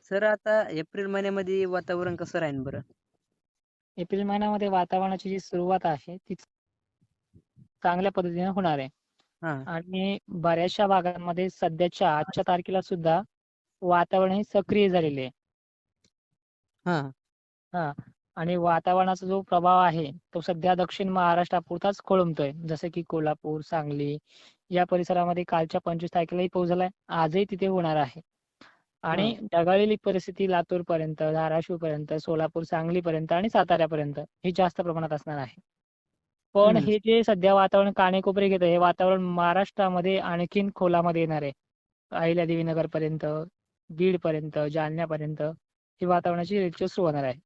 Sir आता April महिन्यामध्ये वातावरण कसं राहील बरं? एप्रिल महिन्यामध्ये वातावरणाची जी सुरुवात आहे ती चांगल्या पद्धतीने होणार आहे. हा. आणि बऱ्याचशा भागांमध्ये सध्याच्या आजच्या तारखेला सुद्धा वातावरण हे सक्रिय झालेले आहे. हा. हा. आणि वातावरणाचा जो प्रभाव आहे तो सध्या दक्षिण महाराष्ट्रापुरताच खोळंबतोय. जसं की कोल्हापूर सांगली या परिसरामध्ये कालच्या पंचवीस तारखेलाही पाऊस झालाय. आजही तिथे होणार आहे. आणि ढगाळलेली परिस्थिती लातूर पर्यंत धाराशिव पर्यंत सोलापूर सांगली पर्यंत आणि साताऱ्यापर्यंत ही जास्त प्रमाणात असणार आहे. पण. हे जे सध्या वातावरण कानेकोपरे घेत हे वातावरण महाराष्ट्रामध्ये आणखीन खोलामध्ये येणार आहे. अहिल्यादेवी नगर पर्यंत बीड पर्यंत जालन्यापर्यंत ही वातावरणाची रेलचेल सुरू होणार आहे.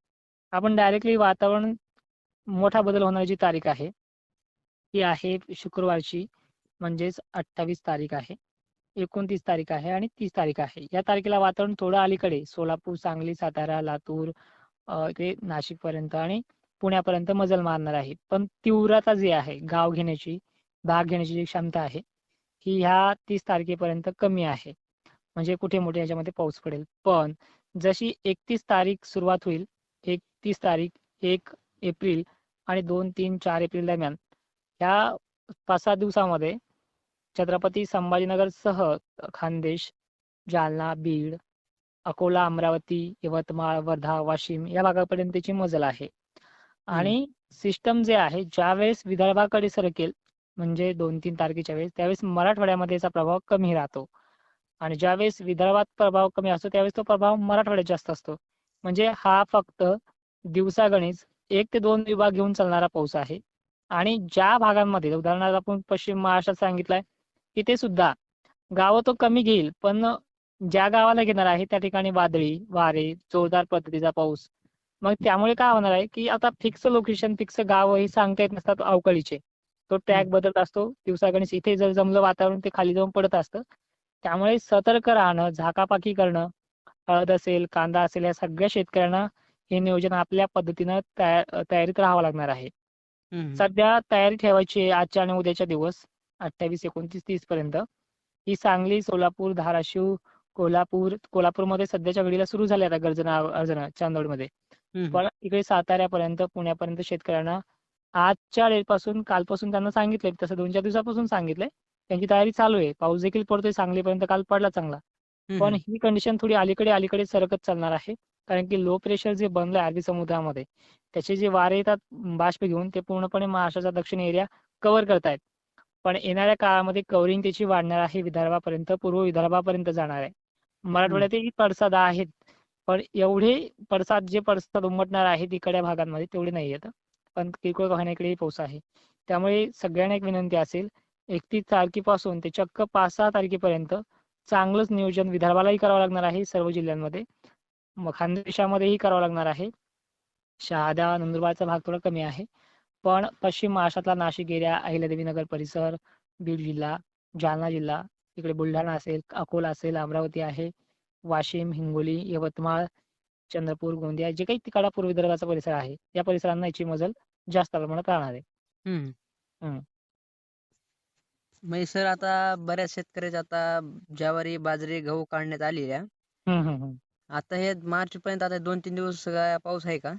आपण डायरेक्टली वातावरण मोठा बदल होण्याची तारीख आहे ती आहे शुक्रवारची म्हणजेच अठ्ठावीस तारीख आहे. एकोणतीस तारीख आहे आणि तीस तारीख आहे. या तारखेला वातावरण थोडं अलीकडे सोलापूर सांगली सातारा लातूर इकडे नाशिक पर्यंत आणि पुण्यापर्यंत मजल मारणार आहे पण तीव्रता जी आहे गाव घेण्याची भाग घेण्याची जी क्षमता आहे ही ह्या तीस तारखेपर्यंत कमी आहे. म्हणजे कुठे मोठे याच्यामध्ये पाऊस पडेल. पण जशी एकतीस तारीख सुरुवात होईल एकतीस तारीख एक एप्रिल आणि दोन तीन चार एप्रिल दरम्यान ह्या पाच सात दिवसामध्ये छत्रपती संभाजीनगर सह खानदेश जालना बीड अकोला अमरावती यवतमाळ वर्धा वाशिम या भागापर्यंतची मजल आहे. आणि सिस्टम जे आहे ज्यावेळेस विदर्भाकडे सरकेल म्हणजे दोन तीन तारखेच्या वेळेस त्यावेळेस मराठवाड्यामध्ये याचा प्रभाव कमी राहतो. आणि ज्यावेळेस विदर्भात प्रभाव कमी असतो त्यावेळेस तो प्रभाव मराठवाड्यात जास्त असतो. म्हणजे हा फक्त दिवसागणिक एक ते दोन विभाग घेऊन चालणारा पाऊस आहे. आणि ज्या भागांमध्ये उदाहरणार्थ आपण पश्चिम महाराष्ट्रात सांगितलंय तिथे सुद्धा गावं तो कमी घेईल पण ज्या गावाला घेणार आहे त्या ठिकाणी वादळी वारे जोरदार पद्धतीचा पाऊस. मग त्यामुळे काय होणार आहे की आता फिक्स लोकेशन फिक्स गाव हे सांगता येत नसतात अवकाळीचे. तो ट्रॅक बदलत असतो दिवसागणिक इथे जर जमलं वातावरण ते खाली जाऊन पडत असतं. त्यामुळे सतर्क राहणं झाकापाकी करणं हळद असेल कांदा असेल या सगळ्या शेतकऱ्यांना हे नियोजन आपल्या पद्धतीनं तया- तयारीत राहावं लागणार आहे. सध्या तयारी ठेवायची आहे आजच्या आणि उद्याच्या दिवस. अठ्ठावीस एकोणतीस तीस पर्यंत. ही सांगली सोलापूर धाराशिव कोल्हापूर कोल्हापूरमध्ये सध्याच्या घडीला सुरू झाले आता गर्जना अर्जना चांदवडमध्ये. पण इकडे साताऱ्यापर्यंत पुण्यापर्यंत शेतकऱ्यांना आजच्या डेटपासून कालपासून त्यांना सांगितलंय तसं दोन चार दिवसापासून सांगितलंय. त्यांची तयारी चालू आहे. पाऊस देखील पडतोय सांगलीपर्यंत काल पडला चांगला. पण ही कंडिशन थोडी अलीकडे अलीकडे सरकत चालणार आहे. कारण की लो प्रेशर जे बनलंय अरबी समुद्रामध्ये त्याचे जे वारे येतात बाष्प घेऊन ते पूर्णपणे महाराष्ट्राचा दक्षिण एरिया कव्हर करतायत. पण येणाऱ्या काळामध्ये कवरिंग त्याची वाढणार आहे विदर्भापर्यंत पूर्व विदर्भापर्यंत जाणार आहे. मराठवाड्यातही पडसाद आहेत पण एवढे पडसाद जे पडसाद उमटणार आहेत इकडच्या भागांमध्ये तेवढे नाही येत पण किरकोळ वाहण्याकडेही पाऊस आहे. त्यामुळे सगळ्यांना एक विनंती असेल एकतीस तारखेपासून ते चक्क पाच सहा तारखेपर्यंत चांगलंच नियोजन विदर्भालाही करावं लागणार आहे सर्व जिल्ह्यांमध्ये. मग खानदेशामध्येही करावं लागणार आहे. शहादा नंदुरबारचा भाग थोडा कमी आहे. पण पश्चिम महाराष्ट्रातला नाशिक एरिया अहिल्यादेवी नगर परिसर बीड जिल्हा जालना जिल्हा इकडे बुलढाणा असेल अकोला असेल अमरावती आहे वाशिम हिंगोली यवतमाळ चंद्रपूर गोंदिया जे काही तिकडा पूर्व विदर्भाचा परिसर आहे या परिसरांना याची मजल जास्त प्रमाणात राहणार आहे हम्म. म्हणजे सर आता बऱ्याच शेतकऱ्याचे आता ज्वारी बाजरी गहू काढण्यात आलेल्या हम्म, हम्म, हम्म. आता हे मार्च पर्यंत आता दोन तीन दिवस काय पाऊस आहे का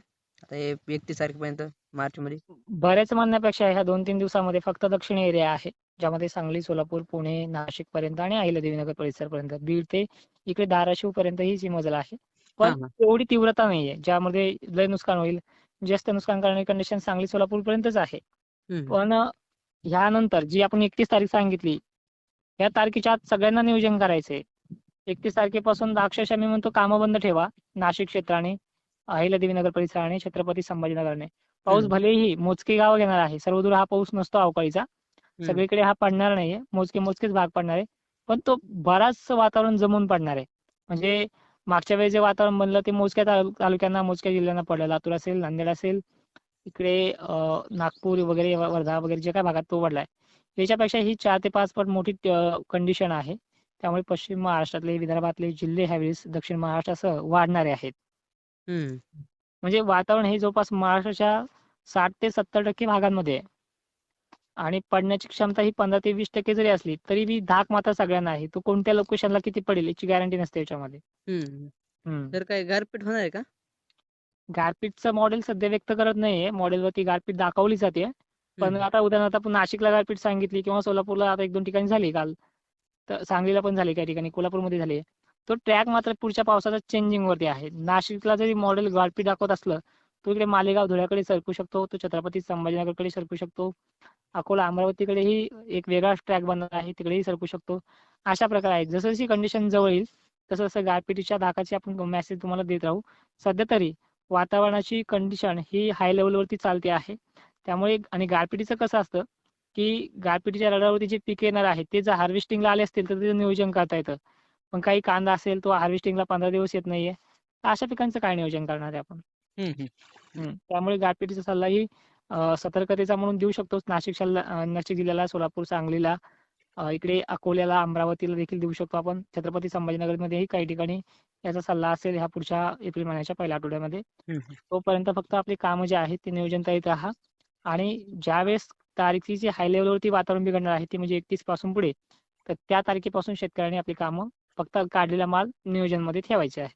आता हे एकतीस तारखेपर्यंत मार्च मध्ये बरेच म्हणण्यापेक्षा ह्या दोन तीन दिवसामध्ये फक्त दक्षिण एरिया आहे ज्यामध्ये सांगली सोलापूर पुणे नाशिक पर्यंत आणि अहिल्यादेवीनगर परिसर पर्यंत बीड ते इकडे धाराशिव पर्यंत ही जी मजल आहे. पण. एवढी तीव्रता नाहीये ज्यामध्ये लय नुकसान होईल. जास्त नुकसान करणारी कंडिशन सांगली सोलापूर पर्यंतच आहे. पण ह्यानंतर जी आपण एकतीस तारीख सांगितली या तारखेच्या आत सगळ्यांना नियोजन करायचंय. एकतीस तारखेपासून अक्षरशः मी म्हणतो कामं बंद ठेवा. नाशिक क्षेत्राने अहिल्यादेवी नगर परिसराने छत्रपती संभाजीनगरने पाऊस. भलेही मोजके गाव घेणार आहे. सर्वदूर हा पाऊस नसतो अवकाळीचा. सगळीकडे हा पडणार नाहीये. मोजके मोजकेच भाग पडणार आहे. पण तो बराच वातावरण जमून पडणार आहे. म्हणजे मागच्या वेळेस जे वातावरण बनलं ते मोजक्या तालु- तालुक्यांना मोजक्या जिल्ह्यांना पडलं. लातूर असेल नांदेड असेल इकडे नागपूर वगैरे वर्धा वगैरे जे काय भागात तो पडलाय. याच्यापेक्षा ही चार ते पाच पट मोठी कंडिशन आहे. त्यामुळे पश्चिम महाराष्ट्रातले विदर्भातले जिल्हे ह्यावेळेस दक्षिण महाराष्ट्रासह वाढणारे आहेत. हम्म. म्हणजे वातावरण हे जवळपास महाराष्ट्राच्या साठ ते सत्तर टक्के भागांमध्ये आहे. आणि पडण्याची क्षमता ही पंधरा ते वीस टक्के जरी असली तरी बी धाक मात्र सगळ्यांना आहे. तो कोणत्या लोकेशनला किती पडेल याची गॅरंटी नसते याच्यामध्ये. तर काय गारपीट होणार आहे का? गारपीटचं मॉडेल सध्या व्यक्त करत नाहीये. मॉडेलवरती गारपीट दाखवली जाते. पण. आता उदाहरणार्थ आपण नाशिकला गारपीट सांगितली किंवा सोलापूरला आता एक दोन ठिकाणी झाली काल. तर सांगलीला पण झाली काही ठिकाणी कोल्हापूरमध्ये झाली. तो ट्रॅक मात्र पुढच्या पावसाच्या चेंजिंग वरती आहे. नाशिकला जरी मॉडेल गारपीट दाखवत असलं तो इकडे मालेगाव धुळ्याकडे सरकू शकतो तो छत्रपती संभाजीनगरकडे सरकू शकतो. अकोला अमरावतीकडेही एक वेगळा ट्रॅक बनणार आहे तिकडेही सरकू शकतो. अशा प्रकारे आहे. जसं जशी कंडिशन जवळ येईल तसं जसं गारपिटीच्या धाकाची आपण मेसेज तुम्हाला देत राहू. सध्या तरी वातावरणाची कंडिशन ही हाय लेवलवरती चालते आहे. त्यामुळे आणि गारपिटीचं कसं असतं की गारपिटीच्या रडावरती जे पिके येणार आहे ते जर हार्वेस्टिंगला आले असतील तर त्याचं नियोजन करता येतं. पण काही कांदा असेल तो हार्वेस्टिंगला पंधरा दिवस येत नाहीये. अशा पिकांचं काय नियोजन करणार आहे आपण. त्यामुळे गारपिटीचा सल्लाही सतर्कतेचा म्हणून देऊ शकतो नाशिक नाशिक जिल्ह्याला सोलापूर सांगलीला इकडे अकोल्याला अमरावतीला देखील देऊ शकतो आपण. छत्रपती संभाजीनगरमध्येही काही ठिकाणी याचा सल्ला असेल ह्या पुढच्या एप्रिल महिन्याच्या पहिल्या आठवड्यामध्ये. तोपर्यंत फक्त आपली कामं जे आहेत ते नियोजन करीत राहा. आणि ज्यावेळेस तारीखची जी हाय लेवलवरती वातावरण बिघडणार आहे ती म्हणजे एकतीसपासून पुढे तर त्या तारखेपासून शेतकऱ्यांनी आपली कामं फक्त काढलेला माल नियोजनमध्ये आहे.